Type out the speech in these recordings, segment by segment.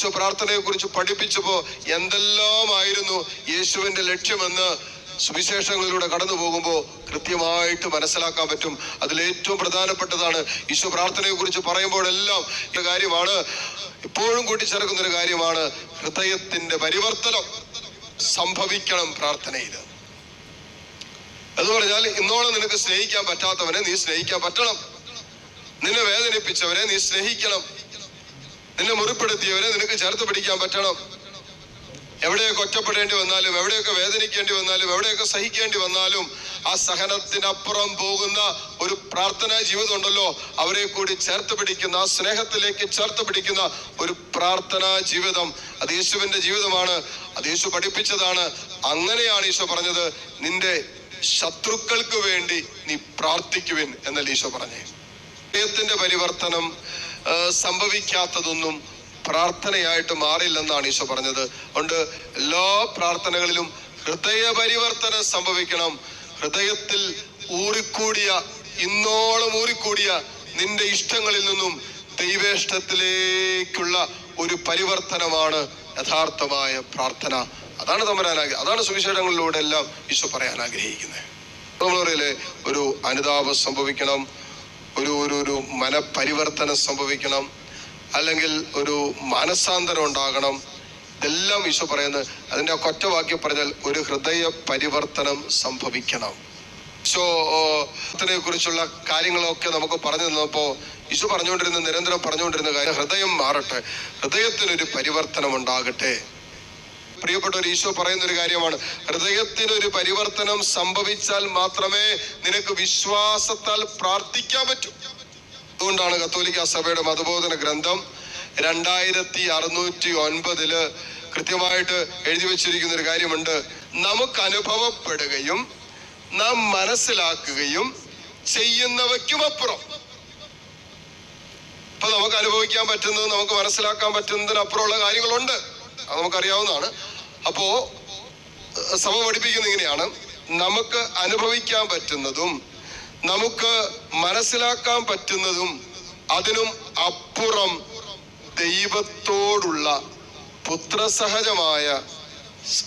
യേശു പ്രാർത്ഥനയെ കുറിച്ച് പഠിപ്പിച്ചപ്പോ എന്തെല്ലാമായിരുന്നു യേശുവിന്റെ ലക്ഷ്യമെന്ന് സുവിശേഷങ്ങളിലൂടെ കടന്നു പോകുമ്പോൾ കൃത്യമായിട്ട് മനസ്സിലാക്കാൻ പറ്റും. അതിൽ ഏറ്റവും പ്രധാനപ്പെട്ടതാണ് ഈശോ പ്രാർത്ഥനയെ കുറിച്ച് പറയുമ്പോഴെല്ലാം ഈ കാര്യമാണ് എപ്പോഴും കൂട്ടിച്ചേർക്കുന്ന ഒരു കാര്യമാണ് ഹൃദയത്തിന്റെ പരിവർത്തനം സംഭവിക്കണം പ്രാർത്ഥനയിൽ. എന്ന് പറഞ്ഞാൽ ഇന്നോളം നിനക്ക് സ്നേഹിക്കാൻ പറ്റാത്തവനെ നീ സ്നേഹിക്കാൻ പറ്റണം. നിന്നെ വേദനിപ്പിച്ചവരെ നീ സ്നേഹിക്കണം. നിന്നെ മുറിപ്പെടുത്തിയവരെ നിനക്ക് ചേർത്ത് പിടിക്കാൻ പറ്റണം? എവിടെയൊക്കെ ഒറ്റപ്പെടേണ്ടി വന്നാലും എവിടെയൊക്കെ വേദനിക്കേണ്ടി വന്നാലും എവിടെയൊക്കെ സഹിക്കേണ്ടി വന്നാലും ആ സഹനത്തിനപ്പുറം പോകുന്ന ഒരു പ്രാർത്ഥനാ ജീവിതം ഉണ്ടല്ലോ അവരെ കൂടി ചേർത്ത് പിടിക്കുന്ന ആ സ്നേഹത്തിലേക്ക് ചേർത്ത് പിടിക്കുന്ന ഒരു പ്രാർത്ഥനാ ജീവിതം. അത് യേശുവിന്റെ ജീവിതമാണ്. അത് യേശു പഠിപ്പിച്ചതാണ്. അങ്ങനെയാണ് ഈശോ പറഞ്ഞത് നിന്റെ ശത്രുക്കൾക്ക് വേണ്ടി നീ പ്രാർത്ഥിക്കുവിൻ എന്നല്ല ഈശോ പറഞ്ഞേ ഹൃദയത്തിന്റെ പരിവർത്തനം സംഭവിക്കാത്തതൊന്നും പ്രാർത്ഥനയായിട്ട് മാറില്ലെന്നാണ് ഈശോ പറഞ്ഞത്. അതുകൊണ്ട് എല്ലാ പ്രാർത്ഥനകളിലും ഹൃദയ പരിവർത്തനം സംഭവിക്കണം. ഹൃദയത്തിൽ ഊറിക്കൂടിയ ഇന്നോളം ഊറിക്കൂടിയ നിന്റെ ഇഷ്ടങ്ങളിൽ നിന്നും ദൈവേഷ്ടത്തിലേക്കുള്ള ഒരു പരിവർത്തനമാണ് യഥാർത്ഥമായ പ്രാർത്ഥന. അതാണ് തമ്പരാൻ ആഗ്രഹം അതാണ് സുവിശേഷങ്ങളിലൂടെ എല്ലാം ഈശോ പറയാൻ ആഗ്രഹിക്കുന്നത്. നമ്മൾ ഒരു അനുതാപം സംഭവിക്കണം. ഒരു ഒരു ഒരു മനപരിവർത്തനം സംഭവിക്കണം. അല്ലെങ്കിൽ ഒരു മാനസാന്തരം ഉണ്ടാകണം. ഇതെല്ലാം ഈശോ പറയുന്നത് അതിന്റെ ഒറ്റ വാക്യം പറഞ്ഞാൽ ഒരു ഹൃദയ പരിവർത്തനം സംഭവിക്കണം. ഈശോ ത്തിനെ കുറിച്ചുള്ള കാര്യങ്ങളൊക്കെ നമുക്ക് പറഞ്ഞു തന്നപ്പോ ഈശോ പറഞ്ഞുകൊണ്ടിരുന്ന നിരന്തരം പറഞ്ഞുകൊണ്ടിരുന്ന കാര്യം ഹൃദയം മാറട്ടെ. ഹൃദയത്തിനൊരു പരിവർത്തനം ഉണ്ടാകട്ടെ. പ്രിയപ്പെട്ട ഒരു ഈശോ പറയുന്ന ഒരു കാര്യമാണ്. ഹൃദയത്തിനൊരു പരിവർത്തനം സംഭവിച്ചാൽ മാത്രമേ നിനക്ക് വിശ്വാസത്താൽ പ്രാർത്ഥിക്കാൻ പറ്റൂ. അതുകൊണ്ടാണ് കത്തോലിക്ക സഭയുടെ മതബോധന ഗ്രന്ഥം രണ്ടായിരത്തി അറുന്നൂറ്റി ഒൻപതിൽ കൃത്യമായിട്ട് എഴുതി വെച്ചിരിക്കുന്ന ഒരു കാര്യമുണ്ട്. നമുക്ക് അനുഭവപ്പെടുകയും നാം മനസ്സിലാക്കുകയും ചെയ്യുന്നവയ്ക്കും അപ്പുറം. ഇപ്പൊ നമുക്ക് അനുഭവിക്കാൻ പറ്റുന്നത് നമുക്ക് മനസ്സിലാക്കാൻ പറ്റുന്നതിനപ്പുറമുള്ള കാര്യങ്ങളുണ്ട്. അത് നമുക്കറിയാവുന്നതാണ്. അപ്പോ സഭ പഠിപ്പിക്കുന്ന ഇങ്ങനെയാണ്. നമുക്ക് അനുഭവിക്കാൻ പറ്റുന്നതും നമുക്ക് മനസ്സിലാക്കാൻ പറ്റുന്നതും അതിനും അപ്പുറം ദൈവത്തോടുള്ള പുത്രസഹജമായ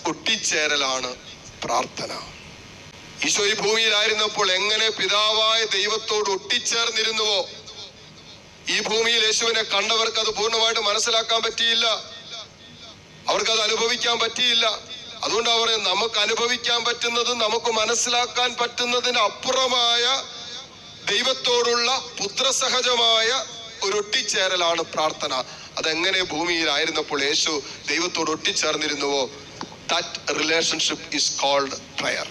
ഒട്ടിച്ചേരലാണ് പ്രാർത്ഥന. ഈശോ ഈ ഭൂമിയിലായിരുന്നപ്പോൾ എങ്ങനെ പിതാവായ ദൈവത്തോട് ഒട്ടിച്ചേർന്നിരുന്നുവോ? ഈ ഭൂമിയിൽ യേശുവിനെ കണ്ടവർക്ക് അത് പൂർണമായിട്ട് മനസ്സിലാക്കാൻ പറ്റിയില്ല. അവർക്ക് അത് അനുഭവിക്കാൻ പറ്റിയില്ല. അതുകൊണ്ടാണ് പറയുന്നത് നമുക്ക് അനുഭവിക്കാൻ പറ്റുന്നത് നമുക്ക് മനസ്സിലാക്കാൻ പറ്റുന്നതിന് അപ്പുറമായ ദൈവത്തോടുള്ള പുത്രസഹജമായ ഒരു ഒട്ടിച്ചേരലാണ് പ്രാർത്ഥന. അതെങ്ങനെ ഭൂമിയിലായിരുന്നപ്പോൾ യേശു ദൈവത്തോട് ഒട്ടിച്ചേർന്നിരുന്നുവോ? That relationship is called prayer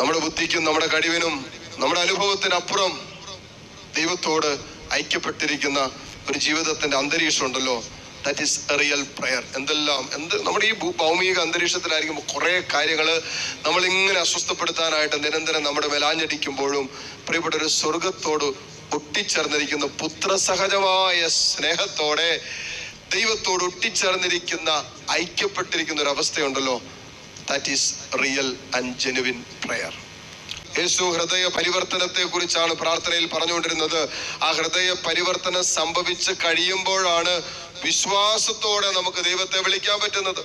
നമ്മുടെ ബുദ്ധിക്കും നമ്മുടെ കഴിവിനും നമ്മുടെ അനുഭവത്തിനപ്പുറം ദൈവത്തോട് ഐക്യപ്പെട്ടിരിക്കുന്ന ഒരു ജീവിതത്തിന്റെ അന്തരീക്ഷം ഉണ്ടല്ലോ. ദാറ്റ് ഈസ് റിയൽ പ്രയർ എന്തെല്ലാം? എന്ത്? നമ്മുടെ ഈ ഭൗമിക അന്തരീക്ഷത്തിലായിരിക്കുമ്പോൾ കുറെ കാര്യങ്ങൾ നമ്മളിങ്ങനെ അസ്വസ്ഥപ്പെടുത്താനായിട്ട് നിരന്തരം നമ്മുടെ മേലാഞ്ഞടിക്കുമ്പോഴും പ്രിയപ്പെട്ട ഒരു സ്വർഗത്തോട് ഒട്ടിച്ചേർന്നിരിക്കുന്ന പുത്രസഹജമായ സ്നേഹത്തോടെ ദൈവത്തോട് ഒട്ടിച്ചേർന്നിരിക്കുന്ന ഐക്യപ്പെട്ടിരിക്കുന്ന ഒരു അവസ്ഥയുണ്ടല്ലോ. That is real and genuine prayer Yesu ഹൃദയ പരിവർത്തനത്തെ കുറിച്ചാണ് പ്രാർത്ഥനയിൽ പറഞ്ഞുകൊണ്ടിരുന്നത്. ആ ഹൃദയ പരിവർത്തനം സംഭവിച്ച് കഴിയുമ്പോഴാണ് വിശ്വാസത്തോടെ നമുക്ക് ദൈവത്തെ വിളിക്കാൻ പറ്റുന്നത്.